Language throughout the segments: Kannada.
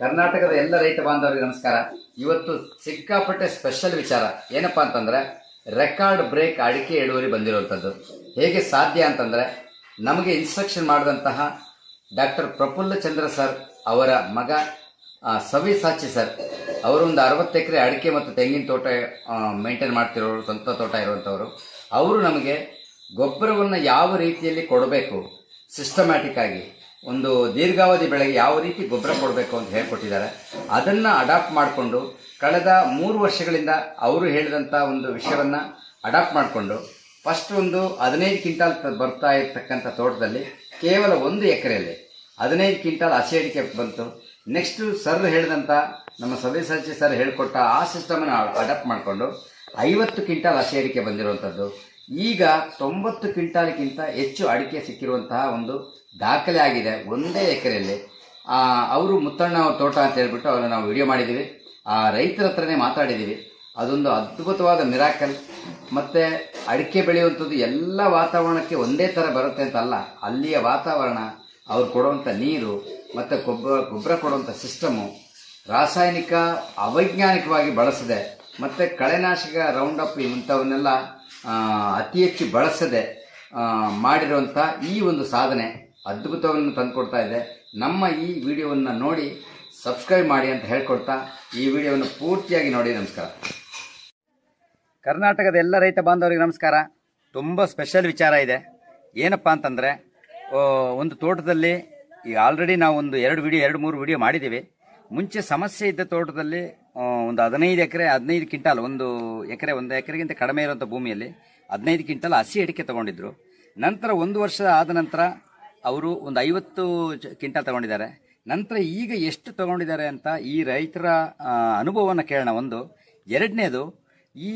ಕರ್ನಾಟಕದ ಎಲ್ಲ ರೈತ ಬಾಂಧವರಿಗೆ ನಮಸ್ಕಾರ. ಇವತ್ತು ಸಿಕ್ಕಾಪಟ್ಟೆ ಸ್ಪೆಷಲ್ ವಿಚಾರ. ಏನಪ್ಪಾ ಅಂತಂದ್ರೆ ರೆಕಾರ್ಡ್ ಬ್ರೇಕ್ ಅಡಿಕೆ ಇಳುವರಿ ಬಂದಿರುವಂಥದ್ದು ಹೇಗೆ ಸಾಧ್ಯ ಅಂತಂದ್ರೆ, ನಮಗೆ ಇನ್ಸ್ಟ್ರಕ್ಷನ್ ಮಾಡಿದಂತಹ ಡಾಕ್ಟರ್ ಪ್ರಫುಲ್ಲ ಚಂದ್ರ ಸರ್ ಅವರ ಮಗ ಸವಿ ಸಾಚಿ ಸರ್ ಅವರು ಒಂದು ಅರವತ್ತು ಎಕರೆ ಅಡಿಕೆ ಮತ್ತು ತೆಂಗಿನ ತೋಟ ಮೇಂಟೈನ್ ಮಾಡ್ತಿರೋರು, ಸ್ವಂತ ತೋಟ ಇರುವಂಥವರು ಅವರು ನಮಗೆ ಗೊಬ್ಬರವನ್ನು ಯಾವ ರೀತಿಯಲ್ಲಿ ಕೊಡಬೇಕು ಸಿಸ್ಟಮ್ಯಾಟಿಕ್ ಆಗಿ ಒಂದು ದೀರ್ಘಾವಧಿ ಬೆಳೆಗೆ ಯಾವ ರೀತಿ ಗೊಬ್ಬರ ಕೊಡಬೇಕು ಅಂತ ಹೇಳ್ಕೊಟ್ಟಿದ್ದಾರೆ. ಅದನ್ನು ಅಡಾಪ್ಟ್ ಮಾಡಿಕೊಂಡು ಕಳೆದ ಮೂರು ವರ್ಷಗಳಿಂದ ಅವರು ಹೇಳಿದಂಥ ಒಂದು ವಿಷಯವನ್ನು ಅಡಾಪ್ಟ್ ಮಾಡಿಕೊಂಡು ಫಸ್ಟ್ ಒಂದು ಹದಿನೈದು ಕ್ವಿಂಟಾಲ್ ಬರ್ತಾ ಇರ್ತಕ್ಕಂಥ ತೋಟದಲ್ಲಿ ಕೇವಲ ಒಂದು ಎಕರೆಯಲ್ಲಿ ಹದಿನೈದು ಕ್ವಿಂಟಾಲ್ ಹಸಿ ಅಡಿಕೆ ಬಂತು. ನೆಕ್ಸ್ಟ್ ಸರ್ ಹೇಳಿದಂಥ ನಮ್ಮ ಸದಸ್ಯ ಸರ್ ಹೇಳಿಕೊಟ್ಟ ಆ ಸಿಸ್ಟಮನ್ನು ಅಡಾಪ್ಟ್ ಮಾಡಿಕೊಂಡು ಐವತ್ತು ಕ್ವಿಂಟಾಲ್ ಹಸಿ ಅಡಿಕೆ ಬಂದಿರುವಂಥದ್ದು ಈಗ ತೊಂಬತ್ತು ಕ್ವಿಂಟಾಲ್ಗಿಂತ ಹೆಚ್ಚು ಅಡಿಕೆ ಸಿಕ್ಕಿರುವಂತಹ ಒಂದು ದಾಖಲೆ ಆಗಿದೆ. ಒಂದೇ ಎಕರೆಯಲ್ಲಿ. ಅವರು ಮುತ್ತಣ್ಣ ತೋಟ ಅಂತ ಹೇಳ್ಬಿಟ್ಟು ಅವ್ರನ್ನ ನಾವು ವಿಡಿಯೋ ಮಾಡಿದ್ದೀವಿ. ಆ, ರೈತರ ಹತ್ರನೇ ಮಾತಾಡಿದ್ದೀವಿ. ಅದೊಂದು ಅದ್ಭುತವಾದ ಮಿರಾಕಲ್. ಮತ್ತು ಅಡಿಕೆ ಬೆಳೆಯುವಂಥದ್ದು ಎಲ್ಲ ವಾತಾವರಣಕ್ಕೆ ಒಂದೇ ಥರ ಬರುತ್ತೆ ಅಂತ ಅಲ್ಲ ಅಲ್ಲಿಯ ವಾತಾವರಣ, ಅವ್ರು ಕೊಡುವಂಥ ನೀರು, ಮತ್ತು ಗೊಬ್ಬರ ಗೊಬ್ಬರ ಕೊಡುವಂಥ ಸಿಸ್ಟಮು ರಾಸಾಯನಿಕ, ಅವೈಜ್ಞಾನಿಕವಾಗಿ ಬಳಸದೆ. ಮತ್ತು ಕಳೆನಾಶಕ ರೌಂಡಪ್ ಇಂಥವನ್ನೆಲ್ಲ ಅತಿ ಹೆಚ್ಚು ಬಳಸದೆ ಮಾಡಿರುವಂಥ ಈ ಒಂದು ಸಾಧನೆ ಅದ್ಭುತವನ್ನು ತಂದುಕೊಡ್ತಾ ಇದೆ. ನಮ್ಮ ಈ ವಿಡಿಯೋವನ್ನು ನೋಡಿ ಸಬ್ಸ್ಕ್ರೈಬ್ ಮಾಡಿ ಅಂತ ಹೇಳ್ಕೊಡ್ತಾ ಈ ವಿಡಿಯೋವನ್ನು ಪೂರ್ತಿಯಾಗಿ ನೋಡಿ. ನಮಸ್ಕಾರ. ಕರ್ನಾಟಕದ ಎಲ್ಲ ರೈತ ಬಾಂಧವರಿಗೆ ನಮಸ್ಕಾರ. ತುಂಬ ಸ್ಪೆಷಲ್ ವಿಚಾರ ಇದೆ. ಏನಪ್ಪ ಅಂತಂದರೆ ಒಂದು ತೋಟದಲ್ಲಿ ಈಗ ಆಲ್ರೆಡಿ ನಾವು ಒಂದು ಎರಡು ವಿಡಿಯೋ, ಎರಡು ಮೂರು ವಿಡಿಯೋ ಮಾಡಿದ್ದೀವಿ. ಮುಂಚೆ ಸಮಸ್ಯೆ ಇದ್ದ ತೋಟದಲ್ಲಿ ಒಂದು ಹದಿನೈದು ಎಕರೆ, ಹದಿನೈದು ಕ್ವಿಂಟಾಲ್, ಒಂದು ಎಕರೆ, ಒಂದು ಎಕರೆಗಿಂತ ಕಡಿಮೆ ಇರುವಂಥ ಭೂಮಿಯಲ್ಲಿ ಹದಿನೈದು ಕ್ವಿಂಟಾಲ್ ಹಸಿ ಅಡಿಕೆ ತಗೊಂಡಿದ್ರು. ನಂತರ ಒಂದು ವರ್ಷ ಆದ ನಂತರ ಅವರು ಒಂದು ಐವತ್ತು ಕ್ವಿಂಟಾಲ್ ತಗೊಂಡಿದ್ದಾರೆ. ನಂತರ ಈಗ ಎಷ್ಟು ತಗೊಂಡಿದ್ದಾರೆ ಅಂತ ಈ ರೈತರ ಅನುಭವವನ್ನು ಕೇಳೋಣ. ಒಂದು, ಎರಡನೇದು, ಈ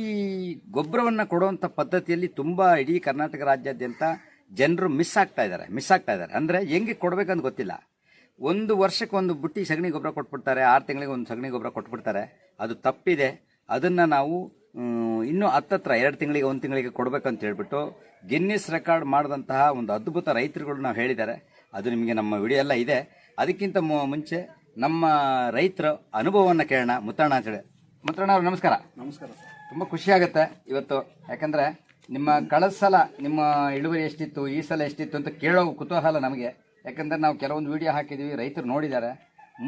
ಗೊಬ್ಬರವನ್ನು ಕೊಡುವಂಥ ಪದ್ಧತಿಯಲ್ಲಿ ತುಂಬ ಇಡೀ ಕರ್ನಾಟಕ ರಾಜ್ಯಾದ್ಯಂತ ಜನರು ಮಿಸ್ ಆಗ್ತಾ ಇದ್ದಾರೆ ಮಿಸ್ ಆಗ್ತಾ ಇದ್ದಾರೆ. ಅಂದರೆ ಹೆಂಗೆ ಕೊಡಬೇಕಂತ ಗೊತ್ತಿಲ್ಲ. ಒಂದು ವರ್ಷಕ್ಕೆ ಒಂದು ಬುಟ್ಟಿ ಸಗಣಿ ಗೊಬ್ಬರ ಕೊಟ್ಬಿಡ್ತಾರೆ ಆರು ತಿಂಗಳಿಗೆ ಒಂದು ಸಗಣಿ ಗೊಬ್ಬರ ಕೊಟ್ಬಿಡ್ತಾರೆ. ಅದು ತಪ್ಪಿದೆ. ಅದನ್ನು ನಾವು ಇನ್ನೂ ಹತ್ತತ್ರ ಎರಡು ತಿಂಗಳಿಗೆ ಒಂದು ತಿಂಗಳಿಗೆ ಕೊಡಬೇಕಂತ ಹೇಳ್ಬಿಟ್ಟು ಗಿನ್ನಿಸ್ ರೆಕಾರ್ಡ್ ಮಾಡಿದಂತಹ ಒಂದು ಅದ್ಭುತ ರೈತರುಗಳು ನಾವು ಹೇಳಿದ್ದಾರೆ. ಅದು ನಿಮಗೆ ನಮ್ಮ ವಿಡಿಯೋ ಎಲ್ಲ ಇದೆ. ಅದಕ್ಕಿಂತ ಮುಂಚೆ ನಮ್ಮ ರೈತರ ಅನುಭವವನ್ನು ಕೇಳೋಣ. ಮುತ್ತಣ್ಣ ಅಂತೇಳಿ ಮುತ್ತಣ್ಣ ಅವ್ರು ನಮಸ್ಕಾರ. ನಮಸ್ಕಾರ ತುಂಬ ಖುಷಿಯಾಗುತ್ತೆ ಇವತ್ತು. ಯಾಕಂದರೆ ನಿಮ್ಮ ಕಳೆದ ಸಲ ನಿಮ್ಮ ಇಳುವರಿ ಎಷ್ಟಿತ್ತು ಈ ಸಲ ಎಷ್ಟಿತ್ತು ಅಂತ ಕೇಳೋ ಕುತೂಹಲ ನಮಗೆ. ಯಾಕಂದ್ರೆ ನಾವು ಕೆಲವೊಂದು ವಿಡಿಯೋ ಹಾಕಿದ್ದೀವಿ ರೈತರು ನೋಡಿದ್ದಾರೆ.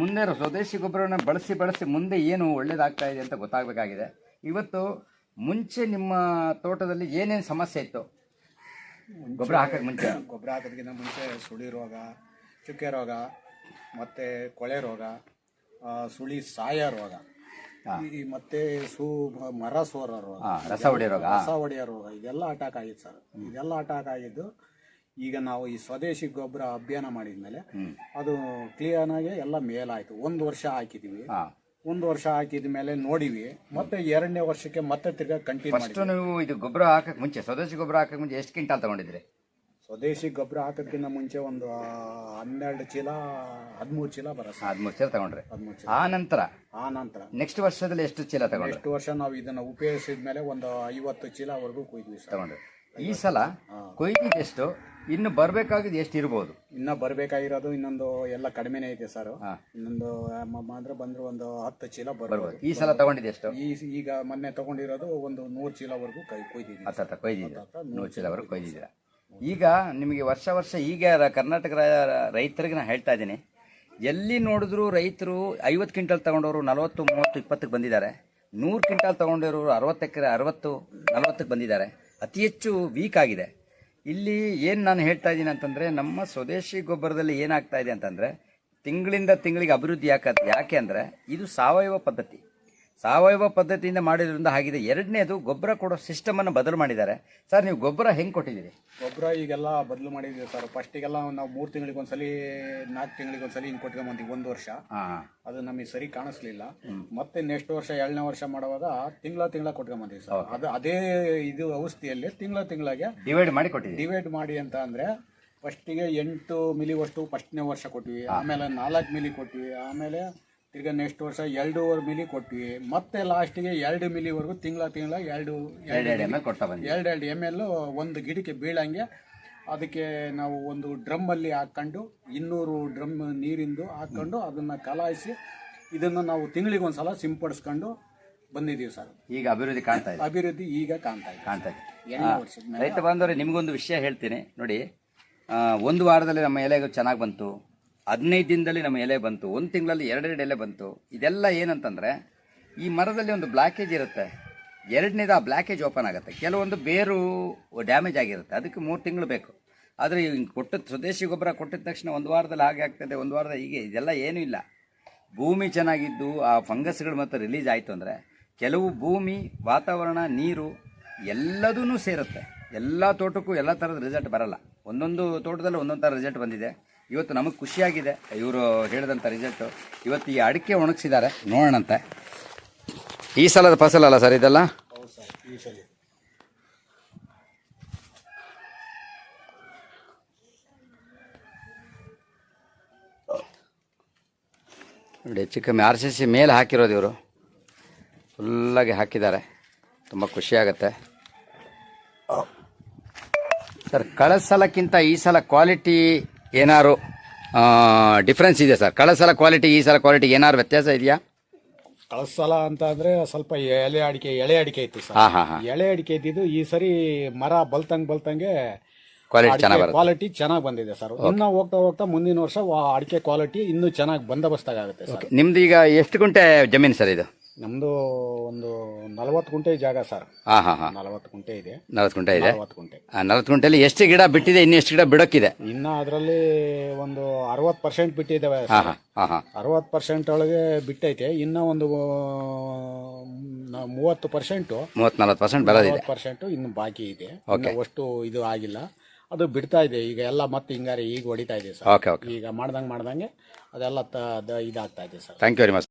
ಮುಂದೆ ಸ್ವದೇಶಿ ಗೊಬ್ಬರವನ್ನು ಬಳಸಿ ಬಳಸಿ ಮುಂದೆ ಏನು ಒಳ್ಳೇದಾಗ್ತಾ ಇದೆ ಅಂತ ಗೊತ್ತಾಗಬೇಕಾಗಿದೆ. ಇವತ್ತು ಮುಂಚೆ ನಿಮ್ಮ ತೋಟದಲ್ಲಿ ಏನೇನು ಸಮಸ್ಯೆ ಇತ್ತು? ಗೊಬ್ಬರ ಹಾಕೋಕ್ಕೆ ಮುಂಚೆ. ಗೊಬ್ಬರ ಹಾಕೋದಕ್ಕಿಂತ ಮುಂಚೆ ಸುಳಿ ರೋಗ ಚುಕ್ಕೆ ರೋಗ ಮತ್ತು ಕೊಳೆ ರೋಗ ಸುಳಿ ಸಾಯ ರೋಗ ಈ ಮತ್ತೆ ಸೂ ಮರ ಸೋರ ರೋಗ ರಸ ಹೊಡೆಯ ರೋಗ. ರಸ ಹೊಡೆಯೋ ರೋಗ ಇದೆಲ್ಲ ಅಟ್ಯಾಕ್ ಆಗಿತ್ತು ಸರ್. ಇದೆಲ್ಲ ಅಟ್ಯಾಕ್ ಆಗಿದ್ದು ಈಗ ನಾವು ಈ ಸ್ವದೇಶಿ ಗೊಬ್ಬರ ಅಭಿಯಾನ ಮಾಡಿದ್ಮೇಲೆ ಅದು ಕ್ಲಿಯರ್ ಆಗಿ ಎಲ್ಲ ಮೇಲಾಯ್ತು. ಒಂದು ವರ್ಷ ಹಾಕಿದೀವಿ. ಒಂದು ವರ್ಷ ಹಾಕಿದ ಮೇಲೆ ನೋಡಿವಿ. ಮತ್ತೆ ಎರಡನೇ ವರ್ಷಕ್ಕೆ ಮತ್ತೆ ತಿರ್ಗಾ ಕಂಟಿನ್ಯೂ ಫಸ್ಟ್ ನೀವು ಇದು ಗೊಬ್ಬರ ಹಾಕಕ್ ಮುಂಚೆ ಸ್ವದೇಶಿ ಗೊಬ್ಬರ ಹಾಕಕ್ ಮುಂಚೆ ಎಷ್ಟು ಕ್ವಿಂಟಾಲ್ ತಗೊಂಡಿದ್ರಿ? ಸ್ವದೇಶಿ ಗೊಬ್ಬರ ಹಾಕೋದಕ್ಕಿಂತ ಮುಂಚೆ ಒಂದು ಹನ್ನೆರಡು ಚೀಲ ಹದಿಮೂರು ಚೀಲ ಬರುತ್ತೆ. ಸರ್ ಹದಿಮೂರು ಚೀಲ ತಗೊಂಡ್ರೆ. ಚೀಲ. ಆ ನಂತರ? ಆ ನಂತರ. ನೆಕ್ಸ್ಟ್ ವರ್ಷದಲ್ಲಿ ಎಷ್ಟು ಚೀಲ ತಗೊಂಡ್ರೆ? ಎಷ್ಟು ವರ್ಷ ನಾವು ಇದನ್ನ ಉಪಯೋಗಿಸಿದ ಮೇಲೆ ಒಂದು ಐವತ್ತು ಚೀಲವರೆಗೂ ಕೊಯ್ದ್ವಿ ಸರ್. ತಗೊಂಡ್ರಿ. ಈ ಸಲ ಕೊಯ್ದಿದ್ದು ಎಷ್ಟು ಇನ್ನು ಬರಬೇಕಾಗಿದ್ದು ಎಷ್ಟು ಇರ್ಬೋದು ಇನ್ನು ಬರಬೇಕಾಗಿರೋದು ಇನ್ನೊಂದು ಎಲ್ಲ ಕಡಿಮೆನೇ ಐತೆ ಸರ್. ಹಾ. ಇನ್ನೊಂದು ಮಾತ್ರ ಬಂದ್ರೆ ಒಂದು ಹತ್ತು ಚೀಲ ಬರ್ಬೋದು. ಈ ಸಲ ತಗೊಂಡಿದ್ದು ಎಷ್ಟು? ಈ ಈಗ ಮೊನ್ನೆ ತಗೊಂಡಿರೋದು ಒಂದು ನೂರು ಚೀಲವರೆಗೂ ಕೈ ಕೊಯ್ದಿದ್ದೀವಿ ಹತ್ತ ಹತ್ತ ಕೊಯ್ದಿದ್ದೀರ? ನೂರು ಚೀಲವರೆಗೂ ಕೊಯ್ದಿದ್ದೀರ? ಈಗ ನಿಮಗೆ ವರ್ಷ ವರ್ಷ ಈಗ ರ- ಕರ್ನಾಟಕ ರ- ರೈತರಿಗೆ ನಾನು ಹೇಳ್ತಾ ಇದ್ದೀನಿ. ಎಲ್ಲಿ ನೋಡಿದ್ರು ರೈತರು ಐವತ್ತು ಕ್ವಿಂಟಲ್ ತಗೊಂಡವರು ನಲವತ್ತು ಮೂವತ್ತು ಇಪ್ಪತ್ತಕ್ಕೆ ಬಂದಿದ್ದಾರೆ. ನೂರು ಕ್ವಿಂಟಲ್ ತಗೊಂಡಿರೋರು ಅರವತ್ತು ಎಕರೆ ಅರವತ್ತು ನಲವತ್ತಕ್ಕೆ ಬಂದಿದ್ದಾರೆ. ಅತಿ ಹೆಚ್ಚು ವೀಕ್ ಆಗಿದೆ. ಇಲ್ಲಿ ಏನು ನಾನು ಹೇಳ್ತಾ ಇದ್ದೀನಿ ಅಂತಂದರೆ, ನಮ್ಮ ಸ್ವದೇಶಿ ಗೊಬ್ಬರದಲ್ಲಿ ಏನಾಗ್ತಾ ಇದೆ ಅಂತಂದರೆ, ತಿಂಗಳಿಂದ ತಿಂಗಳಿಗೆ ಅಭಿವೃದ್ಧಿ ಯಾಕೆ ಯಾಕೆ ಅಂದರೆ, ಇದು ಸಾವಯವ ಪದ್ಧತಿ. ಸಾವಯವ ಪದ್ಧತಿಯಿಂದ ಮಾಡಿದ್ರಿಂದ ಆಗಿದೆ ಎರಡನೇದು ಗೊಬ್ಬರ ಕೊಡೋ ಸಿಸ್ಟಮನ್ನು ಬದಲು ಮಾಡಿದ್ದಾರೆ. ಸರ್ ನೀವು ಗೊಬ್ಬರ ಹೆಂಗೆ ಕೊಟ್ಟಿದ್ದೀರಿ? ಗೊಬ್ಬರ ಈಗೆಲ್ಲ ಬದಲು ಮಾಡಿದ್ದೀವಿ ಸರ್. ಫಸ್ಟಿಗೆಲ್ಲ ನಾವು ಮೂರು ತಿಂಗಳಿಗೆ ಒಂದ್ಸಲಿ ನಾಲ್ಕು ತಿಂಗಳಿಗೆ ಒಂದ್ಸಲಿ ಹಿಂಗೆ ಕೊಟ್ಕೊಂಬಂತೀವಿ ಒಂದು ವರ್ಷ. ಅದು ನಮಗೆ ಸರಿ ಕಾಣಿಸ್ಲಿಲ್ಲ. ಮತ್ತೆ ನೆಕ್ಸ್ಟ್ ವರ್ಷ ಎರಡನೇ ವರ್ಷ ಮಾಡುವಾಗ ತಿಂಗಳ ತಿಂಗಳ ಕೊಟ್ಕೊಂಬಂತೀವಿ ಸರ್. ಅದು ಅದೇ ಇದು ಔಷಧಿಯಲ್ಲಿ ತಿಂಗಳ ತಿಂಗಳಿಗೆ ಡಿವೈಡ್ ಮಾಡಿ ಕೊಟ್ಟಿದ್ದೀವಿ ಡಿವೈಡ್ ಮಾಡಿ ಅಂತ ಅಂದ್ರೆ ಫಸ್ಟಿಗೆ ಎಂಟು ಮಿಲಿ ವಸ್ತು ಫಸ್ಟ್ನೇ ವರ್ಷ ಕೊಟ್ವಿ. ಆಮೇಲೆ ನಾಲ್ಕು ಮಿಲಿ ಕೊಟ್ವಿ. ಆಮೇಲೆ ತಿರ್ಗಾ ನೆಕ್ಸ್ಟ್ ವರ್ಷ ಎರಡೂವರೆ ಮಿಲಿ ಕೊಟ್ವಿ. ಮತ್ತೆ ಲಾಸ್ಟಿಗೆ ಎರಡು ಮಿಲಿವರೆಗೂ ತಿಂಗಳ ತಿಂಗಳ ಎರಡು ಎರಡು ಎರಡು ಎಂ ಎಲ್ ಕೊಡ್ತಾ ಎರಡು ಎರಡು ಎಂ ಎಲ್ ಒಂದು ಗಿಡಕ್ಕೆ ಬೀಳಂಗೆ ಅದಕ್ಕೆ ನಾವು ಒಂದು ಡ್ರಮ್ಮಲ್ಲಿ ಹಾಕ್ಕೊಂಡು ಇನ್ನೂರು ಡ್ರಮ್ ನೀರಿಂದು ಹಾಕ್ಕೊಂಡು ಅದನ್ನು ಕಲಾಯಿಸಿ ಇದನ್ನು ನಾವು ತಿಂಗಳಿಗೆ ಒಂದ್ಸಲ ಸಿಂಪಡಿಸ್ಕೊಂಡು ಬಂದಿದ್ದೀವಿ ಸರ್. ಈಗ ಅಭಿವೃದ್ಧಿ ಕಾಣ್ತಾ ಇದೆ. ಅಭಿವೃದ್ಧಿ ಈಗ ಕಾಣ್ತಾ ಇದೆ. ಕಾಣ್ತಾ ಇದೆ. ಎಣ್ಣೆ ವರ್ಷದ ಮೇಲೆ ರೈತ ಬಾಂಧವರೇ ನಿಮಗೊಂದು ವಿಷಯ ಹೇಳ್ತೀನಿ. ನೋಡಿ ಆ, ಒಂದು ವಾರದಲ್ಲಿ ನಮ್ಮ ಎಲೆಗೂ ಚೆನ್ನಾಗಿ ಬಂತು. ಹದಿನೈದು ದಿನದಲ್ಲಿ ನಮ್ಮ ಎಲೆ ಬಂತು, ಒಂದು ತಿಂಗಳಲ್ಲಿ ಎರಡೆರಡು ಎಲೆ ಬಂತು. ಇದೆಲ್ಲ ಏನಂತಂದರೆ, ಈ ಮರದಲ್ಲಿ ಒಂದು ಬ್ಲಾಕೇಜ್ ಇರುತ್ತೆ. ಎರಡನೇದು ಆ ಬ್ಲಾಕೇಜ್ ಓಪನ್ ಆಗುತ್ತೆ. ಕೆಲವೊಂದು ಬೇರು ಡ್ಯಾಮೇಜ್ ಆಗಿರುತ್ತೆ. ಅದಕ್ಕೆ ಮೂರು ತಿಂಗಳು ಬೇಕು. ಆದರೆ ಕೊಟ್ಟ ಸ್ವದೇಶಿ ಗೊಬ್ಬರ ಕೊಟ್ಟಿದ ತಕ್ಷಣ ಒಂದು ವಾರದಲ್ಲಿ ಹಾಗೆ ಆಗ್ತದೆ, ಒಂದು ವಾರದ ಹೀಗೆ, ಇದೆಲ್ಲ ಏನೂ ಇಲ್ಲ. ಭೂಮಿ ಚೆನ್ನಾಗಿದ್ದು, ಆ ಫಂಗಸ್ಗಳು ಮತ್ತು ರಿಲೀಸ್ ಆಯಿತು ಅಂದರೆ, ಕೆಲವು ಭೂಮಿ, ವಾತಾವರಣ, ನೀರು ಎಲ್ಲದೂ ಸೇರುತ್ತೆ. ಎಲ್ಲ ತೋಟಕ್ಕೂ ಎಲ್ಲ ಥರದ ರಿಸಲ್ಟ್ ಬರಲ್ಲ. ಒಂದೊಂದು ತೋಟದಲ್ಲಿ ಒಂದೊಂದು ಥರ ರಿಸಲ್ಟ್ ಬಂದಿದೆ. ಇವತ್ತು ನಮಗೆ ಖುಷಿಯಾಗಿದೆ. ಇವರು ಹೇಳಿದಂಥ ರಿಸಲ್ಟು ಇವತ್ತು ಈ ಅಡಿಕೆ ಒಣಗಿಸಿದ್ದಾರೆ. ನೋಡೋಣಂತೆ. ಈ ಸಲದ ಫಸಲಲ್ಲ ಸರ್ ಇದೆಲ್ಲ? ನೋಡಿ, ಹೆಚ್ಚು ಕಮ್ಮಿ ಆರ್ ಸಿ ಸಿ ಮೇಲೆ ಹಾಕಿರೋದು ಇವರು. ಫುಲ್ಲಾಗಿ ಹಾಕಿದ್ದಾರೆ. ತುಂಬ ಖುಷಿಯಾಗತ್ತೆ ಸರ್ ಕಳೆದ ಸಲಕ್ಕಿಂತ ಈ ಸಲ ಕ್ವಾಲಿಟಿ ಏನಾರು ಡಿಫ್ರೆನ್ಸ್ ಇದೆ ಸರ್ ಕಳೆದ ಸಲ ಕ್ವಾಲಿಟಿ ಈ ಸಲ ಕ್ವಾಲಿಟಿ ಏನಾರು ವ್ಯತ್ಯಾಸ ಇದೆಯಾ? ಕಳೆದ ಸಲ ಅಂತ ಅಂದ್ರೆ ಸ್ವಲ್ಪ ಎಲೆ ಅಡಿಕೆ ಎಳೆ ಅಡಿಕೆ ಇತ್ತು ಸರ್ ಹಾಂ ಹಾಂ ಹಾಂ. ಎಳೆ ಅಡಿಕೆ ಇದ್ದಿದ್ದು ಈ ಸರಿ ಮರ ಬಲ್ತಂಗ್ ಬಲ್ತಂಗೆ ಕ್ವಾಲಿಟಿ ಚೆನ್ನಾಗಿ ಬರುತ್ತೆ. ಕ್ವಾಲಿಟಿ ಚೆನ್ನಾಗಿ ಬಂದಿದೆ ಸರ್ ಇನ್ನ ಹೋಗ್ತಾ ಹೋಗ್ತಾ ಮುಂದಿನ ವರ್ಷ ವಾ- ಅಡಿಕೆ ಕ್ವಾಲಿಟಿ ಇನ್ನೂ ಚೆನ್ನಾಗಿ ಬಂದೋಬಸ್ತಾಗುತ್ತೆ ಸರ್ ನಿಮ್ದು ಈಗ ಎಷ್ಟು ಗುಂಟೆ ಜಮೀನು ಸರ್ ಇದು? ನಮ್ದು ಒಂದು ನಲವತ್ತು ಗುಂಟೆ ಜಾಗ ಸರ್. ಹಾಂ ಹಾಂ ಹಾಂ. ನಲವತ್ತು ಗುಂಟೆ ಇದೆ. ನಲ್ವತ್ತು ಗುಂಟೆ ಇದೆ? ನಲವತ್ತು ಗುಂಟೆ. ನಲವತ್ತು ಗುಂಟೆಯಲ್ಲಿ ಎಷ್ಟು ಗಿಡ ಬಿಟ್ಟಿದೆ ಇನ್ನು ಎಷ್ಟು ಗಿಡ ಬಿಡೋಕ್ಕಿದೆ? ಇನ್ನ ಅದರಲ್ಲಿ ಒಂದು ಅರವತ್ತು ಪರ್ಸೆಂಟ್ ಬಿಟ್ಟಿದ್ದಾವೆ ಹಾಂ ಹಾಂ ಹಾಂ ಹಾಂ. ಅರವತ್ತು ಪರ್ಸೆಂಟ್ ಒಳಗೆ ಬಿಟ್ಟೈತೆ. ಇನ್ನ ಒಂದು ಆ, ಮೂವತ್ತು ಪರ್ಸೆಂಟು ಮೂವತ್ತು ನಲ್ವತ್ತು ಪರ್ಸೆಂಟ್ ಬರೋದಿದೆ. ಪರ್ಸೆಂಟ್ ಇನ್ನು ಬಾಕಿ ಇದೆ. ಇನ್ನು ಅಷ್ಟು ಇದು ಆಗಿಲ್ಲ. ಅದು ಬಿಡ್ತಾ ಇದೆ. ಈಗ ಎಲ್ಲ ಮತ್ತೆ ಹಿಂಗಾರೆ ಈಗ ಹೊಡಿತಾ ಇದೆ ಸರ್. ಓಕೆ ಓಕೆ ಈಗ ಮಾಡ್ದಂಗೆ ಮಾಡ್ದಂಗೆ ಅದೆಲ್ಲ ತ- ದ- ಇದಾಗ್ತಾ ಇದೆ sir. Thank you very much